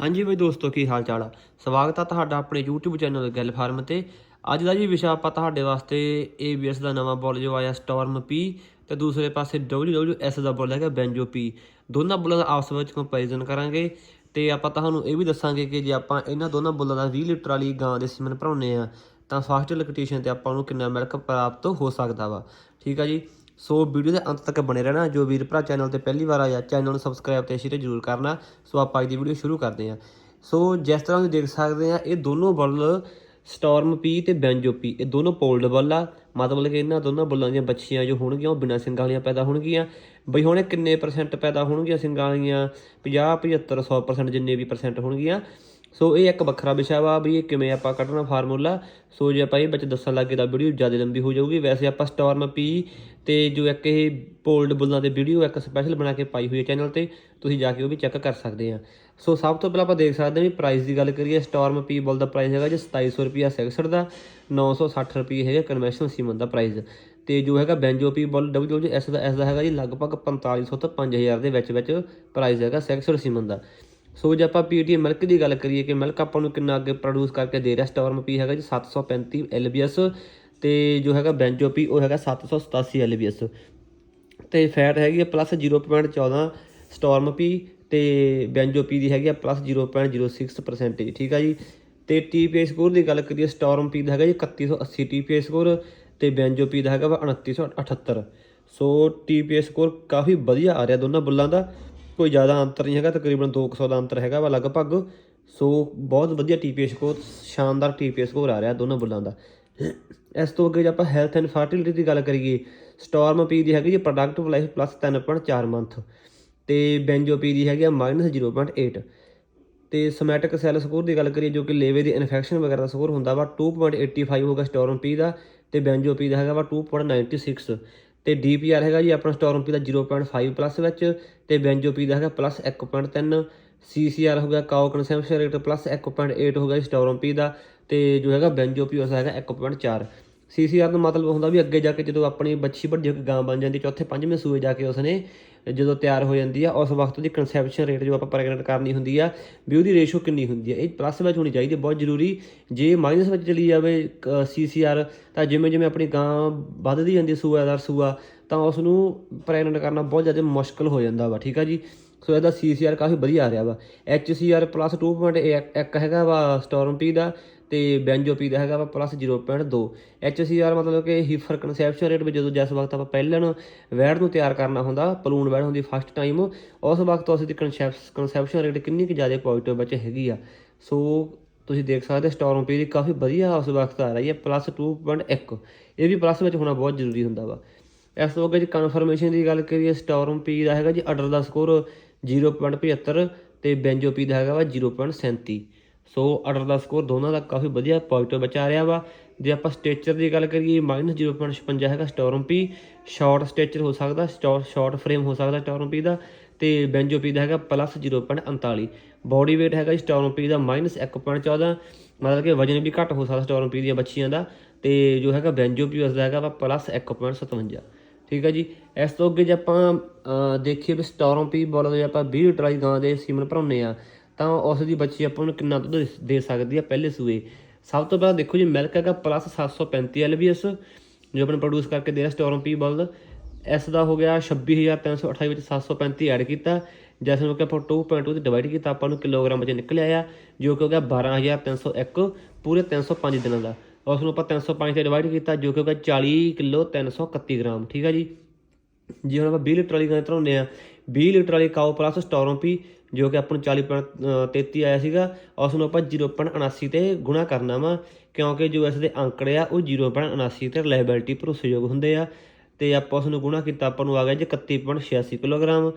ਹਾਂਜੀ ਬਈ ਦੋਸਤੋ, ਕੀ ਹਾਲ ਚਾਲ ਆ? ਸਵਾਗਤ ਆ ਤੁਹਾਡਾ ਆਪਣੇ YouTube ਚੈਨਲ ਗੱਲ ਫਾਰਮ ਤੇ। ਅੱਜ ਦਾ ਜੀ ਵਿਸ਼ਾ ਆਪਾਂ ਤੁਹਾਡੇ ਵਾਸਤੇ ABS ਦਾ ਨਵਾਂ ਬੋਲ ਜੋ ਆਇਆ ਸਟਾਰਮ P ਤੇ ਦੂਸਰੇ ਪਾਸੇ WWS ਦਾ ਬੋਲ ਹੈਗਾ ਬੈਂਜੋ P ਦੋਨਾਂ ਬੁੱਲਾਂ ਦਾ ਆਪਸ ਵਿੱਚ ਕੰਪੈਰੀਜ਼ਨ ਕਰਾਂਗੇ ਤੇ ਆਪਾਂ ਤੁਹਾਨੂੰ ਇਹ ਵੀ ਦੱਸਾਂਗੇ ਕਿ ਜੇ ਆਪਾਂ ਇਹਨਾਂ ਦੋਨਾਂ ਬੁੱਲਾਂ ਦਾ 20 ਲੀਟਰ ਵਾਲੀ ਗਾਂ ਦੇ ਸੀਮਨ ਭਰਾਉਨੇ ਆ ਤਾਂ ਫਾਸਟ ਇਲੈਕਟ੍ਰੀਸ਼ੀਅਨ ਤੇ ਆਪਾਂ ਨੂੰ ਕਿੰਨਾ ਮਿਲਕ ਪ੍ਰਾਪਤ ਹੋ ਸਕਦਾ ਵਾ। ਠੀਕ ਆ ਜੀ? ਸੋ ਵੀਡੀਓ ਦੇ ਅੰਤ ਤੱਕ ਬਣੇ ਰਹਿਣਾ, ਜੋ ਵੀਰ ਭਰਾ ਚੈਨਲ ਤੇ ਪਹਿਲੀ ਵਾਰ ਆਇਆ ਚੈਨਲ ਨੂੰ ਸਬਸਕ੍ਰਾਈਬ ਤੇ ਸ਼ੇਅਰ ਜ਼ਰੂਰ ਕਰਨਾ। ਸੋ ਆਪਾਂ ਅੱਜ ਦੀ ਵੀਡੀਓ ਸ਼ੁਰੂ ਕਰਦੇ ਹਾਂ। ਸੋ ਜਿਸ ਤਰ੍ਹਾਂ ਤੁਸੀਂ ਦੇਖ ਸਕਦੇ ਆ ਇਹ ਦੋਨੋਂ ਬੱਲ ਸਟਾਰਮ ਪੀ ਤੇ ਬੈਂਜੋ ਪੀ ਇਹ ਦੋਨੋਂ ਪੋਲਡ ਬੁੱਲ ਆ। ਮਤਲਬ ਕਿ ਇਹਨਾਂ ਦੋਨਾਂ ਬੁੱਲਾਂ ਦੀਆਂ ਬੱਚੀਆਂ ਜੋ ਹੋਣਗੀਆਂ, ਉਹ ਬਿਨਾਂ ਸਿੰਗਾਂ ਵਾਲੀਆਂ ਪੈਦਾ ਹੋਣਗੀਆਂ। ਬਈ ਹੁਣ ਇਹ ਕਿੰਨੇ ਪਰਸੈਂਟ ਪੈਦਾ ਹੋਣਗੀਆਂ ਸਿੰਗਾਂ ਵਾਲੀਆਂ? 50 75 100% ਜਿੰਨੇ ਵੀ ਪਰਸੈਂਟ ਹੋਣਗੀਆਂ। ਸੋ ਇਹ ਇੱਕ ਵੱਖਰਾ ਵਿਸ਼ਾ ਵਾ ਵੀ ਇਹ ਕਿਵੇਂ ਆਪਾਂ ਕੱਢਣਾ ਫਾਰਮੂਲਾ। ਸੋ ਜੇ ਆਪਾਂ ਇਹ ਵਿੱਚ ਦੱਸਣ ਲੱਗੇ ਤਾਂ ਵੀਡੀਓ ਜ਼ਿਆਦਾ ਲੰਬੀ ਹੋ ਜਾਊਗੀ। ਵੈਸੇ ਆਪਾਂ ਸਟਾਰਮ ਪੀ ਤੇ ਜੋ ਇੱਕ ਇਹ ਪੋਲਡ ਬੁੱਲਾਂ ਦੇ ਵੀਡੀਓ ਇੱਕ ਸਪੈਸ਼ਲ ਬਣਾ ਕੇ ਪਾਈ ਹੋਈ ਹੈ ਚੈਨਲ ਤੇ, ਤੁਸੀਂ ਜਾ ਕੇ ਉਹ ਵੀ ਚੈੱਕ ਕਰ ਸਕਦੇ ਆ। ਸੋ ਸਭ ਤੋਂ ਪਹਿਲਾਂ ਆਪਾਂ ਦੇਖ ਸਕਦੇ ਹਾਂ ਵੀ ਪ੍ਰਾਈਸ ਦੀ ਗੱਲ ਕਰੀਏ, ਸਟਾਰਮ ਪੀ ਬੁੱਲ ਦਾ ਪ੍ਰਾਈਸ ਹੈਗਾ ਜੀ 2700 ਰੁਪਿਆ ਸੈਕਸਰ ਦਾ 960 ਰੁਪਏ ਹੈਗਾ ਕਨਵੈਨਸ਼ਨਲ ਸੀਮਨ ਦਾ ਪ੍ਰਾਈਸ ਤੇ ਜੋ ਹੈਗਾ ਬੈਂਜੋ ਪੀ ਬੁੱਲ ਡਬਲਯੂ ਐਸ ਦਾ ਐਸ ਦਾ ਹੈਗਾ ਜੀ, ਲਗਭਗ 4500 ਤੋਂ 5000 ਦੇ ਵਿੱਚ ਵਿੱਚ ਪ੍ਰਾਈਸ ਹੈਗਾ ਸੈਕਸਰ ਸੀਮਨ ਦਾ। ਸੋ ਜੇ ਆਪਾਂ ਪੀਟੀ ਮਿਲਕ ਦੀ ਗੱਲ ਕਰੀਏ ਕਿ ਮਿਲਕ ਆਪਾਂ ਨੂੰ ਕਿੰਨਾ ਅੱਗੇ ਪ੍ਰੋਡਿਊਸ ਕਰਕੇ ਦੇ ਰਿਹਾ, ਸਟਾਰਮ ਪੀ ਹੈਗਾ ਜੀ 735 ਐਲਬੀਐਸ ਤੇ ਜੋ ਹੈਗਾ ਬੈਂਜੋ ਪੀ, ਉਹ ਹੈਗਾ 787 ਐਲਬੀਐਸ ਤੇ ਫੈਟ ਹੈਗੀ ਹੈ ਪਲੱਸ 0.14 ਸਟਾਰਮ ਪੀ ਤੇ ਬੈਂਜੋ ਪੀ ਦੀ ਹੈਗੀ ਆ ਪਲੱਸ 0.06% ਠੀਕ ਆ ਜੀ? ਤੇ ਟੀਪੀਏ ਸਕੋਰ ਦੀ ਗੱਲ ਕਰੀਏ, ਸਟਾਰਮ ਪੀ ਦਾ ਹੈਗਾ ਜੀ 3180 ਟੀਪੀਏ ਸਕੋਰ ਤੇ ਬੈਂਜੋ ਪੀ ਦਾ ਹੈਗਾ ਵਾ 2978 ਸੋ ਟੀਪੀਏ ਸਕੋਰ ਕਾਫੀ ਵਧੀਆ ਆ ਰਿਹਾ ਦੋਨਾਂ ਬੁੱਲਾਂ ਦਾ। ਕੋਈ ਜ਼ਿਆਦਾ ਅੰਤਰ ਨਹੀਂ ਹੈਗਾ, ਤਕਰੀਬਨ 200 ਦਾ ਅੰਤਰ ਹੈਗਾ ਵਾ ਲਗਭਗ। ਸੋ ਬਹੁਤ ਵਧੀਆ ਟੀਪੀਏ ਸਕੋਰ ਸ਼ਾਨਦਾਰ ਟੀਪੀਏ ਸਕੋਰ ਆ ਰਿਹਾ ਦੋਨਾਂ ਬੁੱਲਾਂ ਦਾ। ਇਸ ਤੋਂ ਅੱਗੇ ਜੇ ਆਪਾਂ ਹੈਲਥ ਐਂਡ ਫਰਟੀਲਿਟੀ ਦੀ ਗੱਲ ਕਰੀਏ ਸਟਾਰਮ ਪੀ ਦੀ ਹੈਗੀ ਜੀ ਪ੍ਰੋਡਕਟਿਵ ਲਾਈਫ ਪਲੱਸ 3.4 ਮੰਥ ਤੇ ਬੈਂਜੋ ਪੀ ਦੀ ਹੈਗੀ ਆ -0.8 ਤੇ ਸਮੈਟਿਕ ਸੈੱਲ ਸਕੋਰ ਦੀ ਗੱਲ ਕਰੀਏ ਜੋ ਕਿ ਲੇਵੇ ਦੀ ਇਨਫੈਕਸ਼ਨ ਵਗੈਰਾ ਦਾ ਸਕੋਰ ਹੁੰਦਾ ਵਾ 2.85 ਹੋਗਾ ਸਟਾਰਮ ਪੀ ਦਾ ਤੇ ਬੈਂਜੋ ਪੀ ਦਾ ਹੈਗਾ ਵਾ 2.96 ਤੇ ਡੀਪੀਆਰ ਹੈਗਾ ਜੀ ਆਪਣਾ ਸਟਾਰਮ ਪੀ ਦਾ 0.5 ਪਲੱਸ ਵਿੱਚ ਤੇ ਬੈਂਜੋ ਪੀ ਦਾ ਹੈਗਾ ਪਲੱਸ 1.3 ਸੀਸੀਆਰ ਹੋ ਗਿਆ, ਕਾਓ ਕਨਸੈਂਪਸ਼ਨ ਰੇਟ ਪਲੱਸ 1.8 ਹੋ ਗਿਆ ਸਟਾਰਮ ਪੀ ਦਾ ਤੇ ਜੋ ਹੈਗਾ ਬੈਂਜੋ ਪੀ ਉਸ ਹੈਗਾ 1.4 ਸੀਸੀਆਰ ਦਾ ਮਤਲਬ ਹੁੰਦਾ ਵੀ ਅੱਗੇ ਜਾ ਕੇ ਜਦੋਂ ਆਪਣੀ ਬੱਚੀ ਵੱਡੀ ਹੋ ਕੇ ਗਾਂ ਬਣ ਜਾਂਦੀ, ਚੌਥੇ ਪੰਜਵੇਂ ਸੂਏ ਜਾ ਕੇ ਉਸਨੇ ਜਦੋਂ ਤਿਆਰ ਹੋ ਜਾਂਦੀ ਆ, ਉਸ ਵਕਤ ਉਹਦੀ ਕਨਸੈਪਸ਼ਨ ਰੇਟ ਜੋ ਆਪਾਂ ਪ੍ਰੈਗਨੈਂਟ ਕਰਨੀ ਹੁੰਦੀ ਆ, ਵੀ ਉਹਦੀ ਰੇਸ਼ੋ ਕਿੰਨੀ ਹੁੰਦੀ ਆ। ਇਹ ਪਲੱਸ ਵਿੱਚ ਹੋਣੀ ਚਾਹੀਦੀ ਬਹੁਤ ਜ਼ਰੂਰੀ। ਜੇ ਮਾਈਨਸ ਵਿੱਚ ਚਲੀ ਜਾਵੇ ਸੀਸੀਆਰ, ਤਾਂ ਜਿਵੇਂ ਜਿਵੇਂ ਆਪਣੀ ਗਾਂ ਵੱਧਦੀ ਜਾਂਦੀ ਸੂਆਦਾਰ ਸੂਆ ਤਾਂ ਉਸ ਨੂੰ ਪ੍ਰੈਗਨੈਂਟ ਕਰਨਾ ਬਹੁਤ ਜ਼ਿਆਦਾ ਮੁਸ਼ਕਲ ਹੋ ਜਾਂਦਾ ਵਾ, ਠੀਕ ਆ ਜੀ? ਸੋ ਇਹਦਾ ਸੀਸੀਆਰ ਕਾਫੀ ਵਧੀਆ ਆ ਰਿਹਾ ਵਾ। ਐਚਸੀਆਰ ਪਲੱਸ 2.1 ਹੈਗਾ ਵਾ ਸਟਾਰਮ ਪੀ ਦਾ ਤੇ ਬੈਂਜੋ ਪੀ ਦਾ ਹੈਗਾ ਵਾ ਪਲੱਸ 0.2 ਐਚਸੀਆਰ ਮਤਲਬ ਕਿ ਹੀਫਰ ਕਨਸੈਪਸ਼ਨ ਰੇਟ ਵਿੱਚ ਜਦੋਂ ਜਿਸ ਵਕਤ ਆਪਾਂ ਪਹਿਲਣ ਵੈੜ ਨੂੰ ਤਿਆਰ ਕਰਨਾ ਹੁੰਦਾ, ਪਲੂਣ ਵੈੜ ਹੁੰਦੀ ਫਸਟ ਟਾਈਮ ਉਸ ਵਕਤ ਉਸ ਦੀ ਕਨਸੈਪਸ਼ਨ ਰੇਟ ਕਿੰਨੀ ਕੁ ਜ਼ਿਆਦਾ ਪੋਜ਼ਿਟਿਵ ਵਿੱਚ ਹੈਗੀ ਆ। ਸੋ ਤੁਸੀਂ ਦੇਖ ਸਕਦੇ ਸਟਾਰਮ ਪੀ ਦੀ ਕਾਫੀ ਵਧੀਆ ਉਸ ਵਕਤ ਆ ਰਹੀ ਹੈ ਪਲੱਸ 2.1 ਇਹ ਵੀ ਪਲੱਸ ਵਿੱਚ ਹੋਣਾ ਬਹੁਤ ਜ਼ਰੂਰੀ ਹੁੰਦਾ ਵਾ। ਇਸ ਤੋਂ ਅੱਗੇ ਜੀ ਕਨਫਰਮੇਸ਼ਨ ਦੀ ਗੱਲ ਕਰੀਏ ਸਟਾਰਮ ਪੀ ਦਾ ਹੈਗਾ ਜੀ ਆਰਡਰ ਦਾ ਸਕੋਰ 0.75 ਤੇ ਬੈਂਜੋ ਪੀ ਦਾ ਹੈਗਾ ਵਾ 0.37 ਸੋ ਆਰਡਰ ਦਾ ਸਕੋਰ ਦੋਨਾਂ ਦਾ ਕਾਫੀ ਵਧੀਆ ਪੋਜ਼ਿਟਿਵ ਬਚਾ ਰਿਹਾ ਵਾ। ਜੇ ਆਪਾਂ ਸਟੇਚਰ ਦੀ ਗੱਲ ਕਰੀਏ -0.56 ਹੈਗਾ ਸਟਾਰਮ ਪੀ ਸ਼ਾਰਟ ਸਟੇਚਰ ਹੋ ਸਕਦਾ ਸ਼ਾਰਟ ਫਰੇਮ ਹੋ ਸਕਦਾ ਸਟਾਰਮ ਪੀ ਦਾ। ਤੇ ਬੈਂਜੋ ਪੀ ਦਾ ਹੈਗਾ ਪਲੱਸ 0.39 ਬਾਡੀ weight ਹੈਗਾ ਸਟਾਰਮ ਪੀ ਦਾ -1.14 ਮਤਲਬ ਕਿ ਵਜਨ ਵੀ ਘੱਟ ਹੋ ਸਕਦਾ ਸਟਾਰਮ ਪੀ ਦੀਆਂ ਬੱਚੀਆਂ ਦਾ। ਤੇ ਜੋ ਹੈਗਾ ਬੈਂਜੋ ਪੀ ਉਸ ਦਾ ਹੈਗਾ ਵਾ ਪਲੱਸ 1.57 ਠੀਕ ਹੈ ਜੀ? ਇਸ ਤੋਂ ਅੱਗੇ ਜੇ ਆਪਾਂ ਦੇਖੀਏ ਵੀ ਸਟਾਰਮ ਪੀ ਜੇ ਆਪਾਂ 20 ਲੀਟਰ ਵਾਲੀ ਗਾਂ ਦੇ ਸੀਮਨ ਭਰਾਉਂਦੇ ਆ। ਤਾਂ ਉਸ ਦੀ ਬੱਚੀ ਆਪਾਂ ਨੂੰ ਕਿੰਨਾ ਦੁੱਧ ਦੇ- ਸਕਦੀ ਆ ਪਹਿਲੇ ਸੂਏ। ਸਭ ਤੋਂ ਪਹਿਲਾਂ ਦੇਖੋ ਜੀ ਮਿਲਕ ਹੈਗਾ ਪਲੱਸ 735 ਐਲਬੀਐਸ ਜੋ ਆਪਣੇ ਪ੍ਰੋਡਿਊਸ ਕਰਕੇ ਦੇ ਰਿਹਾ ਸਟਾਰਮ ਪੀ ਬੋਲ ਇਸ ਦਾ ਹੋ ਗਿਆ 26328 ਵਿੱਚ 735 ਐਡ ਕੀਤਾ। ਜਿਸ ਨੂੰ ਕਿ ਆਪਾਂ 2.2 ਤੇ ਡਿਵਾਈਡ ਕੀਤਾ, ਆਪਾਂ ਨੂੰ ਕਿਲੋਗ੍ਰਾਮ ਵਿੱਚ ਨਿਕਲਿਆ ਆ ਜੋ ਕਿ ਹੋ ਗਿਆ 12301 ਪੂਰੇ 305 ਦਿਨਾਂ ਦਾ। ਉਸ ਨੂੰ ਆਪਾਂ 305 ਤੇ ਡਿਵਾਈਡ ਕੀਤਾ, ਜੋ ਕਿ ਹੋ ਗਿਆ 40 ਕਿਲੋ 331 ਗ੍ਰਾਮ, ਠੀਕ ਆ ਜੀ? ਜੇ ਹੁਣ ਆਪਾਂ 20 ਲੀਟਰ ਵਾਲੀ ਗਾਂ ਧਰਾਉਂਦੇ ਆ 20 ਲੀਟਰ ਵਾਲੀ ਕਾਓ ਪਲੱਸ ਸਟਾਰਮ ਪੀ ਜੋ ਕਿ ਆਪਾਂ ਨੂੰ 40.33 ਆਇਆ ਸੀਗਾ, ਉਸ ਨੂੰ ਆਪਾਂ 0.79 ਤੇ ਗੁਣਾ ਕਰਨਾ ਵਾ, ਕਿਉਂਕਿ ਜੋ ਇਸ ਦੇ ਅੰਕੜੇ ਆ, ਉਹ 0.79 ਤੇ ਰਿਲਾਇਬਿਲਟੀ ਭਰੋਸੇਯੋਗ ਹੁੰਦੇ ਆ, ਤੇ ਆਪਾਂ ਉਸ ਨੂੰ ਗੁਣਾ ਕੀਤਾ, ਆਪਾਂ ਨੂੰ ਆ ਗਿਆ ਜੀ 31.86 ਕਿਲੋਗ੍ਰਾਮ,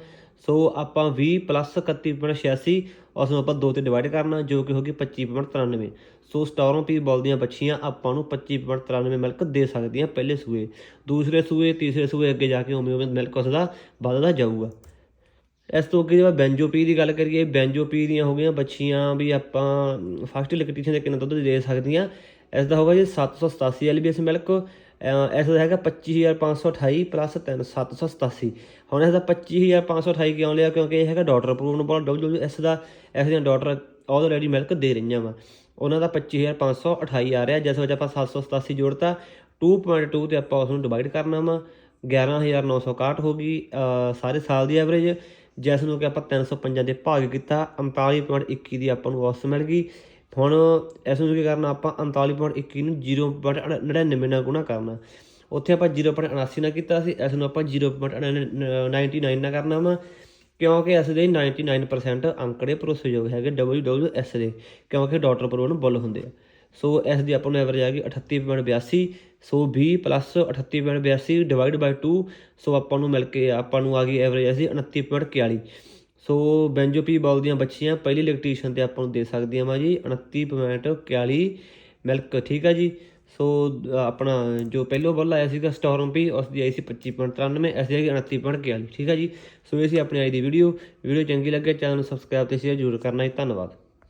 ਸੋ ਆਪਾਂ 20 ਪਲੱਸ 31.86 ਉਸ ਨੂੰ ਆਪਾਂ 2 ਤੇ ਡਿਵਾਈਡ ਕਰਨਾ, ਜੋ ਕਿ ਹੋਗੀ 25.93 ਸੋ ਸਟਾਰੋਂ ਪੀ ਬੋਲਦੀਆਂ ਬੱਚੀਆਂ ਆਪਾਂ ਨੂੰ 25.93 ਮਿਲਕ ਦੇ ਸਕਦੀਆਂ ਪਹਿਲੇ ਸੂਏ, ਦੂਸਰੇ ਸੂਏ, ਤੀਸਰੇ ਸੂਏ ਅੱਗੇ ਜਾ ਕੇ ਉਵੇਂ ਉਵੇਂ ਮਿਲਕ ਉਸ ਦਾ ਵੱਧਦਾ ਜਾਊਗਾ। ਇਸ ਤੋਂ ਅੱਗੇ ਜੇ ਬੈਂਜੋ ਪੀ ਦੀ ਗੱਲ ਕਰੀਏ, ਬੈਂਜੋ ਪੀ ਦੀਆਂ ਹੋ ਗਈਆਂ ਬੱਚੀਆਂ ਵੀ ਆਪਾਂ ਫਸਟ ਲੈਕਟੀਸ਼ਨ ਦੇ ਕਿੰਨਾ ਦੁੱਧ ਦੇ ਸਕਦੀਆਂ। ਇਸ ਦਾ ਹੋਗਾ ਜੀ 787 ਐਲਬੀਐਸ ਮਿਲਕ ਇਸ ਦਾ ਹੈਗਾ 25528 ਪਲੱਸ 3787 ਹੁਣ ਇਸ ਦਾ 25528 ਕਿਉਂ ਲਿਆ? ਕਿਉਂਕਿ ਇਹ ਹੈਗਾ ਡਾਟਰ ਅਪਰੂਵਡ ਬੋਲ ਡਬਲਯੂਐਸ ਦਾ, ਇਸ ਦੀਆਂ ਡਾਟਰ ਆਲਰੇਡੀ ਮਿਲਕ ਦੇ ਰਹੀਆਂ ਵਾ। ਉਹਨਾਂ ਦਾ 25528 ਆ ਰਿਹਾ, ਜਿਸ ਵਿੱਚ ਆਪਾਂ 787 ਜੋੜਤਾ। 2.2 ਤੇ ਆਪਾਂ ਉਸ ਨੂੰ ਡਿਵਾਈਡ ਕਰਨਾ ਵਾ। 11961 ਹੋ ਗਈ ਸਾਰੇ ਸਾਲ ਦੀ ਐਵਰੇਜ ਜਿਸ ਨੂੰ ਕਿ ਆਪਾਂ 305 ਦੇ ਭਾਗ ਕੀਤਾ 39.21 ਦੀ ਆਪਾਂ ਨੂੰ ਔਸਤ ਮਿਲ ਗਈ। ਹੁਣ ਇਸ ਨੂੰ ਕੀ ਕਰਨਾ, ਆਪਾਂ 39.21 ਨੂੰ 0.99 ਨਾਲ ਗੁਣਾ ਕਰਨਾ। ਉੱਥੇ ਆਪਾਂ 0.79 ਨਾਲ ਕੀਤਾ ਸੀ, ਇਸ ਨੂੰ ਆਪਾਂ 0.99 ਨਾਲ ਕਰਨਾ ਵਾ। ਕਿਉਂਕਿ ਇਸ ਦੇ 99% ਅੰਕੜੇ ਭਰੋਸੇਯੋਗ ਹੈਗੇ WWS ਦੇ, ਕਿਉਂਕਿ ਡਾਕਟਰ ਪ੍ਰੋਨ ਬੁੱਲ ਹੁੰਦੇ ਆ। ਸੋ ਇਸ ਦੀ ਆਪਾਂ ਨੂੰ ਐਵਰੇਜ ਆ ਗਈ 38.82 ਸੋ 20 ਪਲੱਸ 38.82 ਡਿਵਾਈਡ ਬਾਈ 2 ਸੋ ਆਪਾਂ ਨੂੰ ਮਿਲ ਕੇ ਆਪਾਂ ਨੂੰ ਆ ਗਈ ਐਵਰੇਜ ਅਸੀਂ 29.41 ਸੋ ਬੈਂਜੋਪੀ ਬੋਲ ਦੀਆਂ ਬੱਚੀਆਂ, ਪਹਿਲੀ ਇਲੈਕਟ੍ਰੀਸ਼ੀਅਨ ਤੇ ਆਪਾਂ ਨੂੰ ਦੇ ਸਕਦੀਆਂ ਵਾ ਜੀ 29.41 ਮਿਲਕ ਠੀਕ ਆ ਜੀ? ਸੋ ਆਪਣਾ ਜੋ ਪਹਿਲੋ ਬੋਲ ਆਇਆ ਸੀਗਾ ਸਟੋਰਮ ਪੀ ਉਸ ਦੀ ਆਈ ਸੀ 25.93 ਇਸ ਦੀ ਹੈਗੀ 29.41 ਠੀਕ ਆ ਜੀ? ਸੋ ਇਹ ਸੀ ਆਪਣੀ ਅੱਜ ਦੀ ਵੀਡੀਓ ਵੀਡੀਓ ਚੰਗੀ ਲੱਗੇ, ਚੈਨਲ ਨੂੰ ਸਬਸਕ੍ਰਾਈਬ ਤੇ ਸ਼ੇਅਰ ਜ਼ਰੂਰ ਕਰਨਾ ਜੀ, ਧੰਨਵਾਦ।